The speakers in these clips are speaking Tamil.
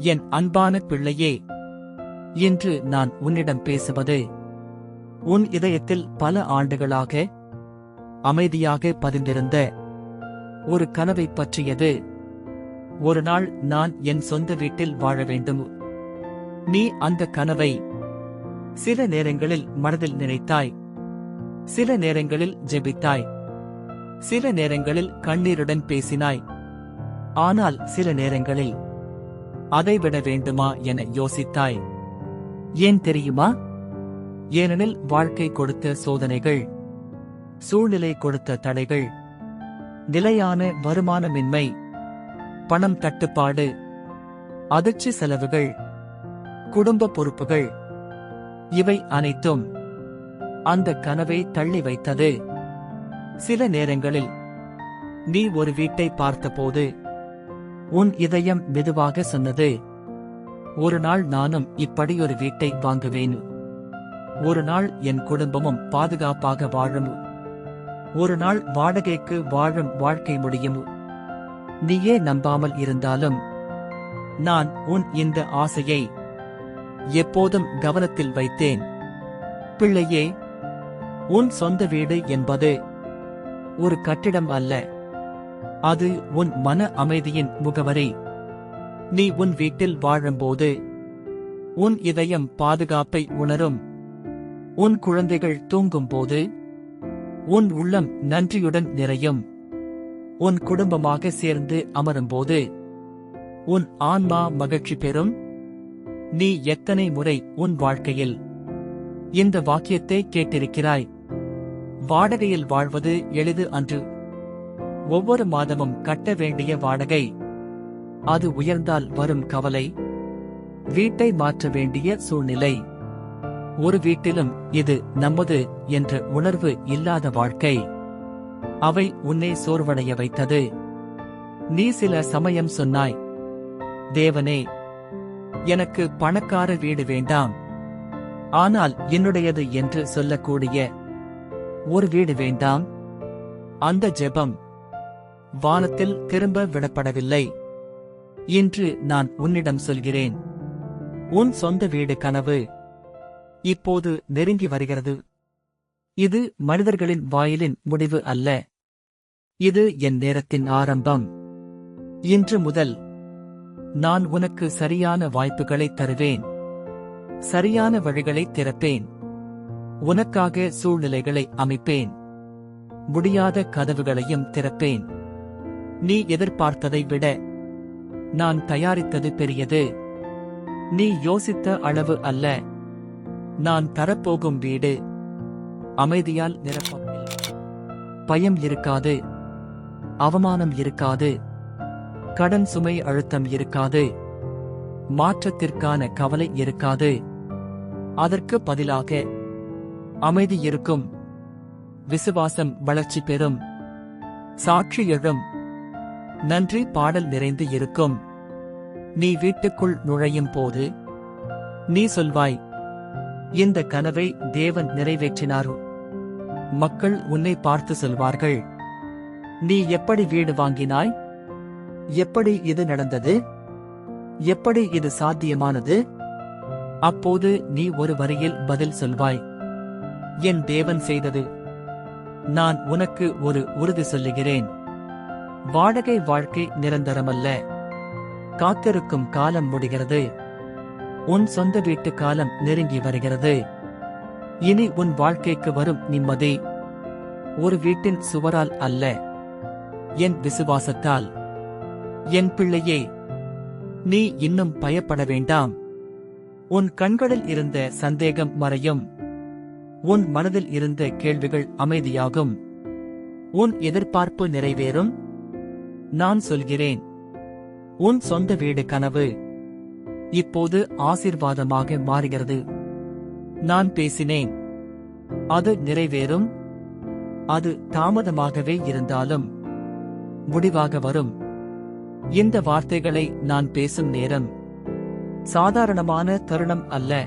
என் அன்பான பிள்ளையே இன்று நான் உன்னிடம் பேசுவது உன் இதயத்தில் பல ஆண்டுகளாக அமைதியாக பதிந்திருந்த ஒரு கனவை பற்றியது. ஒரு நாள் நான் என் சொந்த வீட்டில் வாழ வேண்டும். நீ அந்த கனவை சில நேரங்களில் மனதில் நினைத்தாய் சில நேரங்களில் ஜெபித்தாய் சில நேரங்களில் கண்ணீருடன் பேசினாய். ஆனால் சில நேரங்களில் அதைவிட வேண்டுமா என யோசித்தாய். ஏன் தெரியுமா? ஏனெனில் வாழ்க்கை கொடுத்த சோதனைகள் சூழ்நிலை கொடுத்த தடைகள் நிலையான வருமானமின்மை பணம் தட்டுப்பாடு அதிர்ச்சி செலவுகள் குடும்ப பொறுப்புகள் இவை அனைத்தும் அந்த கனவை தள்ளி வைத்தது. சில நேரங்களில் நீ ஒரு வீட்டை பார்த்தபோது உன் இதயம் மெதுவாக சொன்னது. ஒரு நாள் நானும் இப்படி ஒரு வீட்டை வாங்குவேன். ஒரு நாள் என் குடும்பமும் பாதுகாப்பாக வாழும். ஒரு நாள் வாடகைக்கு வாழும் வாழ்க்கை முடியும். நீயே நம்பாமல் இருந்தாலும் நான் உன் இந்த ஆசையை எப்போதும் கவனத்தில் வைத்தேன். பிள்ளையே உன் சொந்த வீடு என்பது ஒரு கட்டிடம் அல்ல. அது உன் மன அமைதியின் முகவரி. நீ உன் வீட்டில் வாழும்போது உன் இதயம் பாதுகாப்பை உணரும். உன் குழந்தைகள் தூங்கும்போது உன் உள்ளம் நன்றியுடன் நிறையும். உன் குடும்பமாக சேர்ந்து அமரும்போது உன் ஆன்மா மகிழ்ச்சி பெறும். நீ எத்தனை முறை உன் வாழ்க்கையில் இந்த வாக்கியத்தை கேட்டிருக்கிறாய்? வாடகையில் வாழ்வது எளிது அன்று ஒவ்வொரு மாதமும் கட்ட வேண்டிய வாடகை. அது உயர்ந்தால் வரும் கவலை. வீட்டை மாற்ற வேண்டிய சூழ்நிலை. ஒரு வீட்டிலும் இது நமது என்ற உணர்வு இல்லாத வாழ்க்கை. அவை உன்னை சோர்வடைய வைத்தது. நீ சில சமயம் சொன்னாய் தேவனே எனக்கு பணக்கார வீடு வேண்டாம். ஆனால் என்னுடையது என்று சொல்லக்கூடிய ஒரு வீடு வேண்டாம். அந்த ஜெபம் வானத்தில் திரும்ப விடப்படவில்லை. இன்று நான் உன்னிடம் சொல்கிறேன். உன் சொந்த வீடு கனவு. இப்போது நெருங்கி வருகிறது. இது மனிதர்களின் வாயிலின் முடிவு அல்ல. இது என் நேரத்தின் ஆரம்பம். இன்று முதல் நான் உனக்கு சரியான வாய்ப்புகளை தருவேன். சரியான வழிகளை திறப்பேன். உனக்காக சூழ்நிலைகளை அமைப்பேன். முடியாத கதவுகளையும் திறப்பேன். நீ எதிர்பார்த்ததை விட நான் தயாரித்தது பெரியது. நீ யோசித்த அளவு அல்ல. நான் தரப்போகும் வீடு. அமைதியால் நிரப்பம் பயம் இருக்காது. அவமானம் இருக்காது. கடன் சுமை அழுத்தம் இருக்காது. மாற்றத்திற்கான கவலை இருக்காது. அதற்கு பதிலாக அமைதி இருக்கும். விசுவாசம் வளர்ச்சி பெறும். சாட்சி எழும். நன்றி பாடல் நிறைந்து இருக்கும். நீ வீட்டுக்குள் நுழையும் போது நீ சொல்வாய் இந்த கனவை தேவன் நிறைவேற்றினாரோ? மக்கள் உன்னை பார்த்து சொல்வார்கள். நீ எப்படி வீடு வாங்கினாய்? எப்படி இது நடந்தது? எப்படி இது சாத்தியமானது? அப்போது நீ ஒரு வரியில் பதில் சொல்வாய் என் தேவன் செய்தது. நான் உனக்கு ஒரு உறுதி சொல்லுகிறேன். வாடகை வாழ்க்கை நிரந்தரமல்ல. காத்திருக்கும் காலம் முடிகிறது. உன் சொந்த வீட்டு காலம் நெருங்கி வருகிறது. இனி உன் வாழ்க்கைக்கு வரும் நிம்மதி. ஒரு வீட்டின் சுவரால் அல்ல. என் விசுவாசத்தால். என் பிள்ளையே நீ இன்னும் பயப்பட வேண்டாம். உன் கண்களில் இருந்த சந்தேகம் மறையும். உன் மனதில் இருந்த கேள்விகள் அமைதியாகும். உன் எதிர்பார்ப்பு நிறைவேறும். நான் சொல்கிறேன். உன் சொந்த வீடு கனவு. இப்போது ஆசிர்வாதமாக மாறுகிறது. நான் பேசினேன். அது நிறைவேறும். அது தாமதமாகவே இருந்தாலும். முடிவாக வரும். இந்த வார்த்தைகளை நான் பேசும் நேரம். சாதாரணமான தருணம் அல்ல.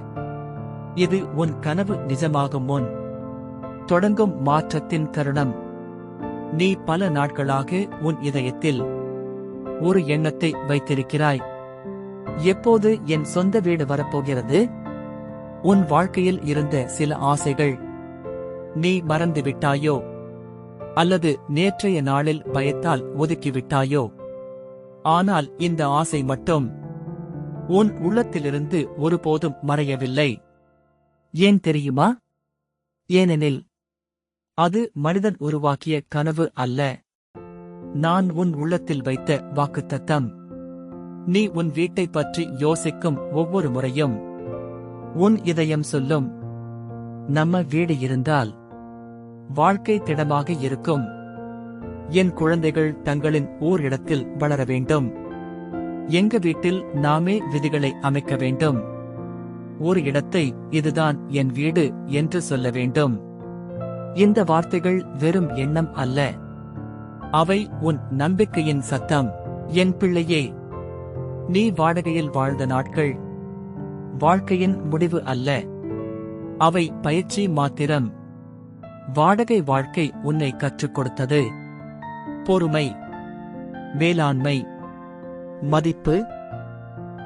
இது உன் கனவு நிஜமாகும் முன். தொடங்கும் மாற்றத்தின் தருணம். நீ பல நாட்களாக உன் இதயத்தில் ஒரு எண்ணத்தை வைத்திருக்கிறாய். எப்போது என் சொந்த வீடு வரப்போகிறது? உன் வாழ்க்கையில் இருந்த சில ஆசைகள் நீ மறந்து விட்டாயோ அல்லது நேற்றைய நாளில் பயத்தால் ஒதுக்கிவிட்டாயோ? ஆனால் இந்த ஆசை மட்டும் உன் உள்ளத்திலிருந்து ஒருபோதும் மறையவில்லை. ஏன் தெரியுமா? ஏனெனில் அது மனிதன் உருவாக்கிய கனவு அல்ல. நான் உன் உள்ளத்தில் வைத்த வாக்குத்தத்தம். நீ உன் வீட்டைப் பற்றி யோசிக்கும் ஒவ்வொரு முறையும். உன் இதயம் சொல்லும். நம்ம வீடு இருந்தால். வாழ்க்கை திடமாக இருக்கும். என் குழந்தைகள் தங்களின் ஓரிடத்தில் வளர வேண்டும். எங்க வீட்டில் நாமே விதிகளை அமைக்க வேண்டும். ஒரு இடத்தை இதுதான் என் வீடு என்று சொல்ல வேண்டும். இந்த வார்த்தைகள் வெறும் எண்ணம் அல்ல. அவை உன் நம்பிக்கையின் சத்தம். என் பிள்ளையே நீ வாடகையில் வாழ்ந்த நாட்கள் வாழ்க்கையின் முடிவு அல்ல. அவை பயிற்சி மாத்திரம். வாடகை வாழ்க்கை உன்னை கற்றுக் கொடுத்தது. பொறுமை மேலாண்மை மதிப்பு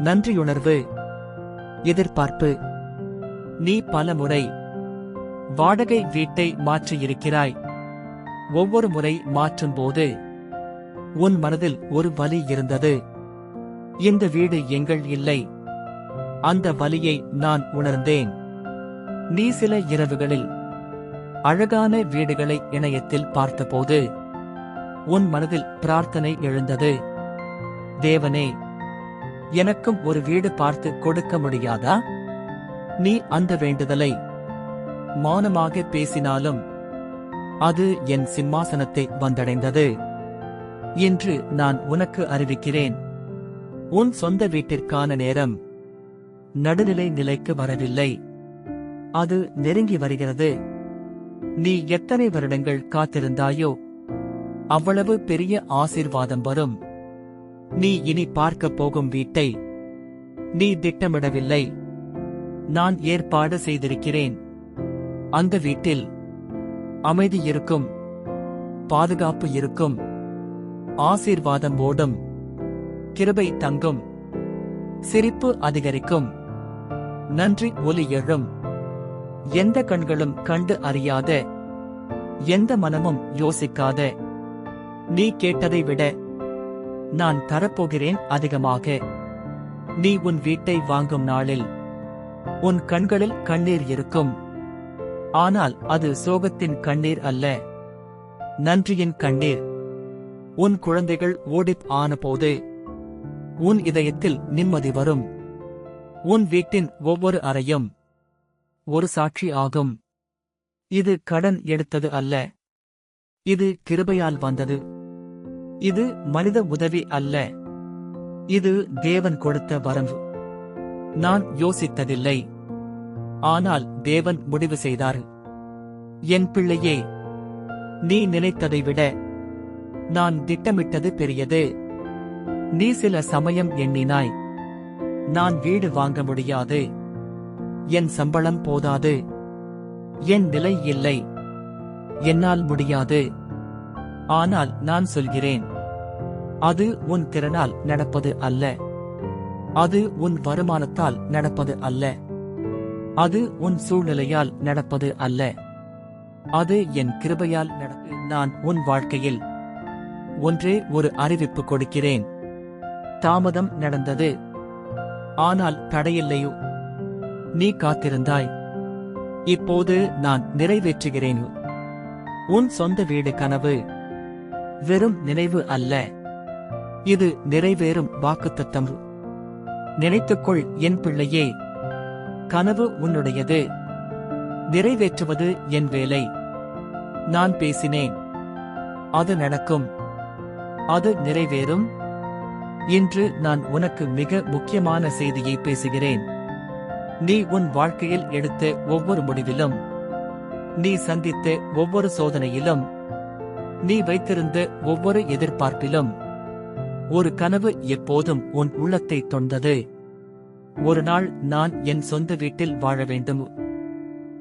நன்றியுணர்வு எதிர்பார்ப்பு. நீ பல முறை வாடகை வீட்டை மாற்றியிருக்கிறாய். ஒவ்வொரு முறை மாற்றும்போது உன் மனதில் ஒரு வலி இருந்தது. இந்த வீடு எங்கள் இல்லை. அந்த வலியை நான் உணர்ந்தேன். நீ சில இரவுகளில் அழகான வீடுகளை இணையத்தில் பார்த்தபோது உன் மனதில் பிரார்த்தனை எழுந்தது. தேவனே எனக்கும் ஒரு வீடு பார்த்து கொடுக்க முடியாதா? நீ அந்த வேண்டுதலை மௌனமாக பேசினாலும் அது என் சிம்மாசனத்தை வந்தடைந்தது. என்று நான் உனக்கு அறிவிக்கிறேன். உன் சொந்த வீட்டிற்கான நேரம் நடுநிலை நிலைக்கு வரவில்லை. அது நெருங்கி வருகிறது. நீ எத்தனை வருடங்கள் காத்திருந்தாயோ அவ்வளவு பெரிய ஆசீர்வாதம் வரும். நீ இனி பார்க்கப் போகும் வீட்டை நீ திட்டமிடவில்லை. நான் ஏற்பாடு செய்திருக்கிறேன். அந்த வீட்டில் அமைதி இருக்கும் பாதுகாப்பு இருக்கும் ஆசீர்வாதம் ஓடும் கிருபை தங்கும் சிரிப்பு அதிகரிக்கும் நன்றி ஒலி எழும். எந்த கண்களும் கண்டு அறியாத எந்த மனமும் யோசிக்காத நீ கேட்டதை விட நான் தரப்போகிறேன் அதிகமாக. நீ உன் வீட்டை வாங்கும் நாளில் உன் கண்களில் கண்ணீர் இருக்கும். ஆனால் அது சோகத்தின் கண்ணீர் அல்ல. நன்றியின் கண்ணீர். உன் குழந்தைகள் ஓடிப் ஆனபோது உன் இதயத்தில் நிம்மதி வரும். உன் வீட்டின் ஒவ்வொரு அறையும் ஒரு சாட்சி ஆகும். இது கடன் எடுத்தது அல்ல. இது கிருபையால் வந்தது. இது மனித உதவி அல்ல. இது தேவன் கொடுத்த வரம்பு. நான் யோசித்ததில்லை. ஆனால் தேவன் முடிவு செய்தார். என் பிள்ளையே நீ நினைத்ததை விட நான் திட்டமிட்டது பெரியது. நீ சில சமயம் எண்ணினாய். நான் வீடு வாங்க முடியாது. என் சம்பளம் போதாது. என் நிலை இல்லை. என்னால் முடியாது. ஆனால் நான் சொல்கிறேன். அது உன் திறனால் நடப்பது அல்ல. அது உன் வருமானத்தால் நடப்பது அல்ல. அது உன் சூழ்நிலையால் நடப்பது அல்ல. அது என் கிருபையால் நடப்பு நான் உன் வாழ்க்கையில் ஒன்றே ஒரு அறிவிப்பு கொடுக்கிறேன். தாமதம் நடந்தது. ஆனால் தடையில்லையோ? நீ காத்திருந்தாய். இப்போது நான் நிறைவேற்றுகிறேன்? உன் சொந்த வீடு கனவு வெறும் நினைவு அல்ல. இது நிறைவேறும் வாக்குத்தத்தம். நினைத்துக்கொள் என் பிள்ளையே. கனவு உன்னுடையது. நிறைவேற்றுவது என் வேலை. நான் பேசினேன். அது நடக்கும். அது நிறைவேறும். இன்று நான் உனக்கு மிக முக்கியமான செய்தியை பேசுகிறேன். நீ உன் வாழ்க்கையில் எடுத்த ஒவ்வொரு முடிவிலும் நீ சந்தித்த ஒவ்வொரு சோதனையிலும் நீ வைத்திருந்த ஒவ்வொரு எதிர்பார்ப்பிலும் ஒரு கனவு எப்போதும் உன் உள்ளத்தை தொண்டது ஒரு நாள் நான் என் சொந்த வீட்டில் வாழ வேண்டும்.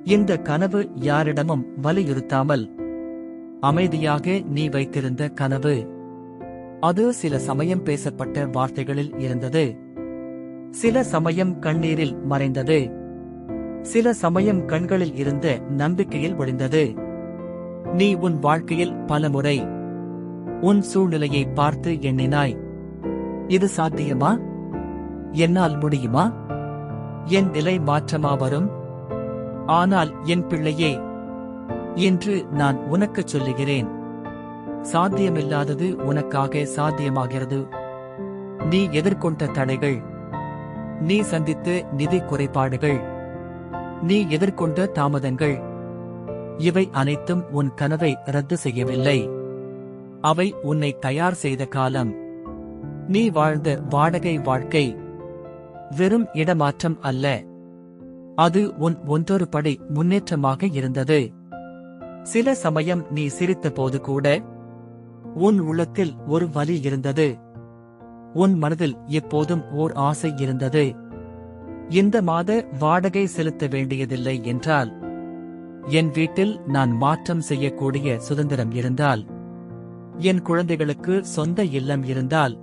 இந்த கனவு யாரிடமும் வலியுறுத்தாமல் அமைதியாக நீ வைத்திருந்த கனவு. அது சில சமயம் பேசப்பட்ட வார்த்தைகளில் இருந்தது. சில சமயம் கண்ணீரில் மறைந்தது. சில சமயம் கண்களில் இருந்த நம்பிக்கையில் ஒளிந்தது. நீ உன் வாழ்க்கையில் பலமுறை உன் சூழ்நிலையை பார்த்து எண்ணினாய். இது சாத்தியமா? என்னால் முடியுமா? என் நிலை மாற்றமா வரும்? ஆனால் என் பிள்ளையே என்று நான் உனக்குச் சொல்லுகிறேன். சாத்தியமில்லாதது உனக்காக சாத்தியமாகிறது. நீ எதிர்கொண்ட தடைகள் நீ சந்தித்த நிதி குறைபாடுகள் நீ எதிர்கொண்ட தாமதங்கள் இவை அனைத்தும் உன் கனவை ரத்து செய்யவில்லை. அவை உன்னை தயார் செய்த காலம். நீ வாழ்ந்த வாடகை வாழ்க்கை. வெறும் இடமாற்றம் அல்ல. அது உன் ஒன்றொரு படை முன்னேற்றமாக இருந்தது. சில சமயம் நீ சிரித்தபோது கூட உன் உள்ளத்தில் ஒரு வலி இருந்தது. உன் மனதில் எப்போதும் ஓர் ஆசை இருந்தது. இந்த மாத வாடகை செலுத்த வேண்டியதில்லை என்றால் என் வீட்டில் நான் மாற்றம் செய்யக்கூடிய சுதந்திரம் இருந்தால் என் குழந்தைகளுக்கு சொந்த இல்லம் இருந்தால்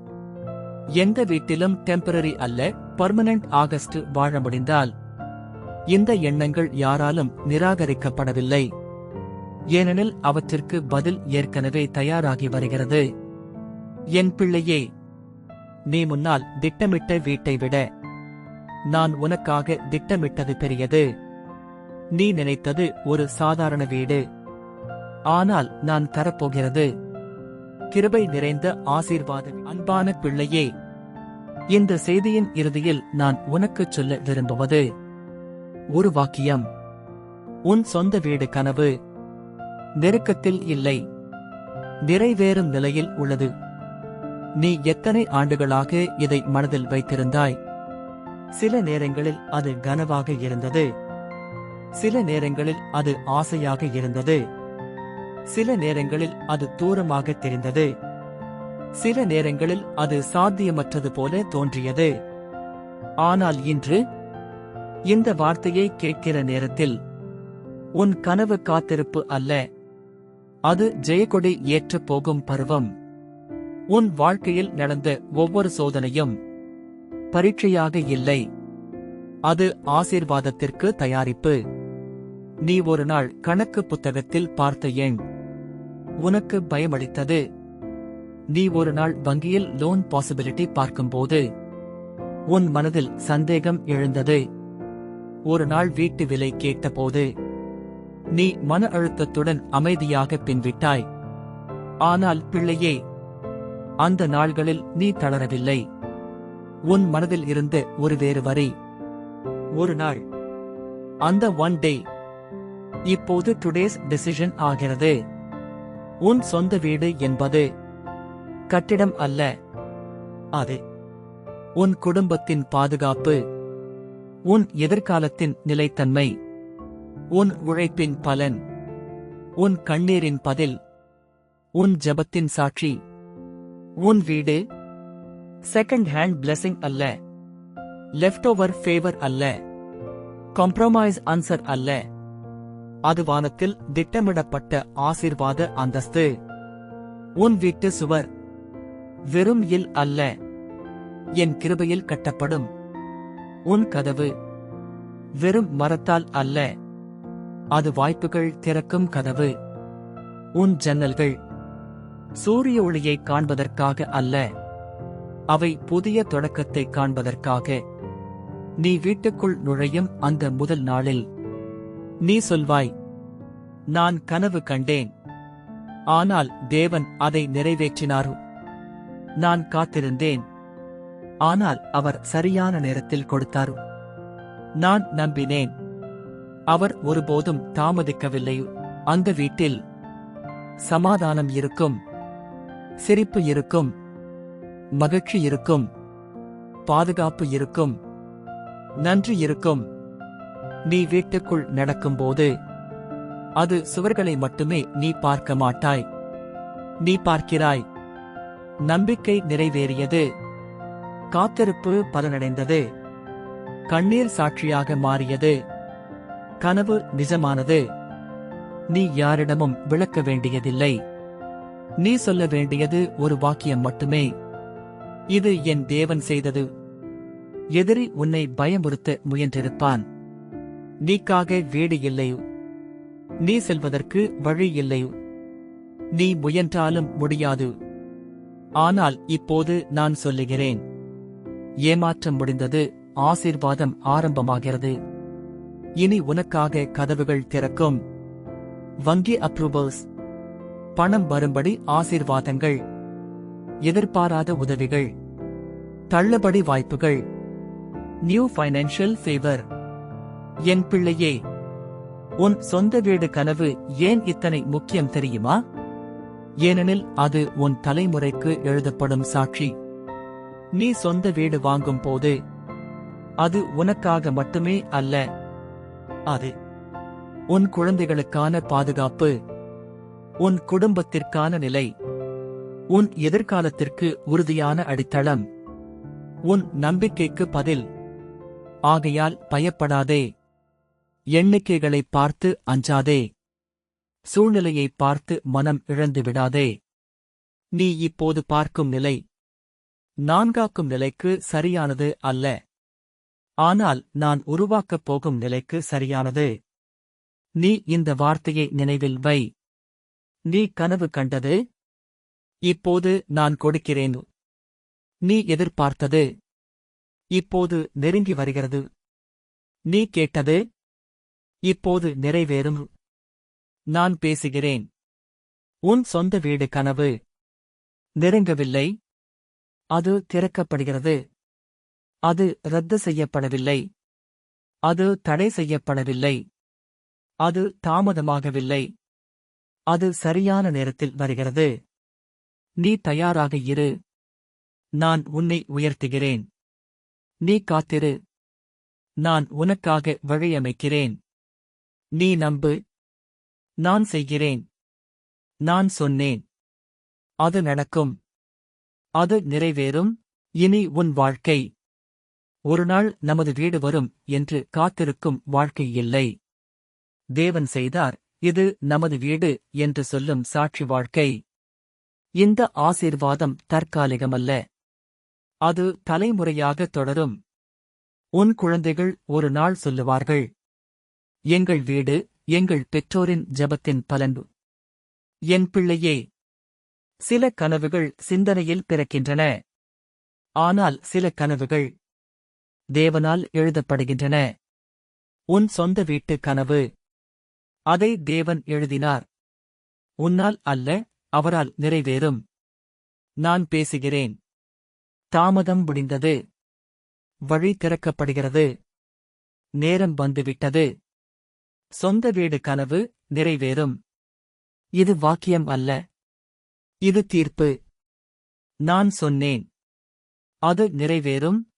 எந்த வீட்டிலும் டெம்பரரி அல்ல. பர்மனன்ட் ஆகஸ்ட் வாழ முடிந்தால் இந்த எண்ணங்கள் யாராலும் நிராகரிக்கப்படவில்லை. ஏனெனில் அவற்றிற்கு பதில் ஏற்கனவே தயாராகி வருகிறது. என் பிள்ளையே நீ முன்னால் திட்டமிட்ட வீட்டை விட நான் உனக்காக திட்டமிட்டது பெரியது. நீ நினைத்தது ஒரு சாதாரண வீடு. ஆனால் நான் தரப்போகிறது. கிருபை நிறைந்த ஆசீர்வாத அன்பான பிள்ளையே இந்த செய்தியின் இறுதியில் நான் உனக்குச் சொல்ல விரும்புவது ஒரு வாக்கியம். உன் சொந்த வீடு கனவு. நெருக்கத்தில் இல்லை. நிறைவேறும் நிலையில் உள்ளது. நீ எத்தனை ஆண்டுகளாக இதை மனதில் வைத்திருந்தாய்? சில நேரங்களில் அது கனவாக இருந்தது. சில நேரங்களில் அது ஆசையாக இருந்தது. சில நேரங்களில் அது தூரமாக தெரிந்தது. சில நேரங்களில் அது சாத்தியமற்றது போல தோன்றியது. ஆனால் இன்று இந்த வார்த்தையை கேட்கிற நேரத்தில் உன் கனவு காத்திருப்பு அல்ல. அது ஜெயகொடி ஏற்றப் போகும் பருவம். உன் வாழ்க்கையில் நடந்த ஒவ்வொரு சோதனையும் பரீட்சையாக இல்லை. அது ஆசீர்வாதத்திற்கு தயாரிப்பு. நீ ஒரு நாள் கணக்கு புத்தகத்தில் பார்த்த எண். உனக்கு பயமளித்தது. நீ ஒரு நாள் வங்கியில் லோன் பாசிபிலிட்டி பார்க்கும்போது உன் மனதில் சந்தேகம் எழுந்தது. ஒரு நாள் வீட்டு விலை கேட்டபோது நீ மன அழுத்தத்துடன் அமைதியாக பின்விட்டாய். ஆனால் பிள்ளையே அந்த நாள்களில் நீ தளரவில்லை. உன் மனதில் இருந்து ஒரு வேறு வரி. ஒரு நாள் அந்த ஒன் டே இப்போது டுடேஸ் டெசிஷன் ஆகிறது. உன் சொந்த வீடு என்பது கட்டிடம் அல்ல. அது உன் குடும்பத்தின் பாதுகாப்பு உன் எதிர்காலத்தின் நிலைத்தன்மை உன் உழைப்பின் பலன் உன் கண்ணீரின் பதில் உன் ஜெபத்தின் சாட்சி உன் வீடு செகண்ட் ஹேண்ட் பிளெஸிங் அல்ல. லெஃப்ட் ஓவர் ஃபேவர் அல்ல. காம்ப்ரமைஸ் ஆன்சர் அல்ல. அது வானத்தில் திட்டமிடப்பட்ட ஆசீர்வாத அந்தஸ்து. உன் வீட்டு சுவர் வெறும் இல் அல்ல. என் கிருபையில் கட்டப்படும். உன் கதவு வெறும் மரத்தால் அல்ல. அது வாய்ப்புகள் திறக்கும் கதவு. உன் ஜன்னல்கள் சூரிய ஒளியை காண்பதற்காக அல்ல. அவை புதிய தொடக்கத்தை காண்பதற்காக. நீ வீட்டுக்குள் நுழையும் அந்த முதல் நாளில். நீ சொல்வாய் நான் கனவு கண்டேன். ஆனால் தேவன் அதை நிறைவேற்றினார். நான் காத்திருந்தேன். ஆனால் அவர் சரியான நேரத்தில் கொடுத்தார். நான் நம்பினேன். அவர் ஒருபோதும் தாமதிக்கவில்லை. அந்த வீட்டில் சமாதானம் இருக்கும். சிரிப்பு இருக்கும். மகிழ்ச்சி இருக்கும். பாதுகாப்பு இருக்கும். நன்றி இருக்கும். நீ வீட்டுக்குள் நடக்கும்போது அது சுவர்களை மட்டுமே நீ பார்க்க மாட்டாய். நீ பார்க்கிறாய். நம்பிக்கை நிறைவேறியது. காத்திருப்பு பலனடைந்தது. கண்ணீர் சாட்சியாக மாறியது. கனவு நிஜமானது. நீ யாரிடமும் விளக்க வேண்டியதில்லை. நீ சொல்ல வேண்டியது ஒரு வாக்கியம் மட்டுமே. இது என் தேவன் செய்தது. எதிரி உன்னை பயமுறுத்த முயன்றிருப்பான். நீக்காக வீடு இல்லை. நீ செல்வதற்கு வழி இல்லை. நீ முயன்றாலும் முடியாது. ஆனால் இப்போது நான் சொல்லுகிறேன். ஏமாற்றம் முடிந்தது ஆசீர்வாதம் ஆரம்பமாகிறது. இனி உனக்காக கதவுகள் திறக்கும். வங்கி அப்ரூவல்ஸ் பணம் வரும்படி ஆசீர்வாதங்கள். எதிர்பாராத உதவிகள். தள்ளுபடி வாய்ப்புகள். நியூ ஃபைனான்ஷியல் ஃபேவர் என் பிள்ளையே உன் சொந்த வீடு கனவு ஏன் இத்தனை முக்கியம் தெரியுமா? ஏனெனில் அது உன் தலைமுறைக்கு எழுதப்படும் சாட்சி. நீ சொந்த வீடு வாங்கும் போது அது உனக்காக மட்டுமே அல்ல. அது உன் குழந்தைகளுக்கான பாதுகாப்பு. உன் குடும்பத்திற்கான நிலை. உன் எதிர்காலத்திற்கு உறுதியான அடித்தளம். உன் நம்பிக்கைக்கு பதில். ஆகையால் பயப்படாதே. எண்ணிக்கைகளை பார்த்து அஞ்சாதே. சூழ்நிலையை பார்த்து மனம் இழந்து விடாதே. நீ இப்போது பார்க்கும் நிலை நான்காக்கும் நிலைக்கு சரியானது அல்ல. ஆனால் நான் உருவாக்கப் போகும் நிலைக்கு சரியானது. நீ இந்த வார்த்தையை நினைவில் வை. நீ கனவு கண்டது. இப்போது நான் கொடுக்கிறேன். நீ எதிர்பார்த்தது. இப்போது நெருங்கி வருகிறது. நீ கேட்டது. இப்போது நிறைவேறும். நான் பேசுகிறேன். உன் சொந்த வீடு கனவு. நெருங்கவில்லை. அது திறக்கப்படுகிறது. அது ரத்து செய்யப்படவில்லை. அது தடை செய்யப்படவில்லை. அது தாமதமாகவில்லை. அது சரியான நேரத்தில் வருகிறது. நீ தயாராக இரு. நான் உன்னை உயர்த்துகிறேன். நீ காத்திரு. நான் உனக்காக வழியமைக்கிறேன். நீ நம்பு. நான் செய்கிறேன். நான் சொன்னேன். அது நடக்கும். அது நிறைவேறும். இனி உன் வாழ்க்கை. ஒருநாள் நமது வீடு வரும் என்று காத்திருக்கும் வாழ்க்கை இல்லை. தேவன் செய்தார். இது நமது வீடு என்று சொல்லும் சாட்சி வாழ்க்கை. இந்த ஆசீர்வாதம் தற்காலிகமல்ல. அது தலைமுறையாக தொடரும். உன் குழந்தைகள் ஒரு நாள் சொல்லுவார்கள். எங்கள் வீடு எங்கள் பெற்றோரின் ஜெபத்தின் பலன் என் பிள்ளையே சில கனவுகள் சிந்தனையில் பிறக்கின்றன. ஆனால் சில கனவுகள் தேவனால் எழுதப்படுகின்றன. உன் சொந்த வீட்டு கனவு அதை தேவன் எழுதினார். உன்னால் அல்ல அவரால் நிறைவேறும். நான் பேசுகிறேன். தாமதம் முடிந்தது. வழி திறக்கப்படுகிறது. நேரம் வந்துவிட்டது. சொந்த வீடு கனவு நிறைவேறும். இது வாக்கியம் அல்ல. இது தீர்ப்பு. நான் சொன்னேன். அது நிறைவேறும்.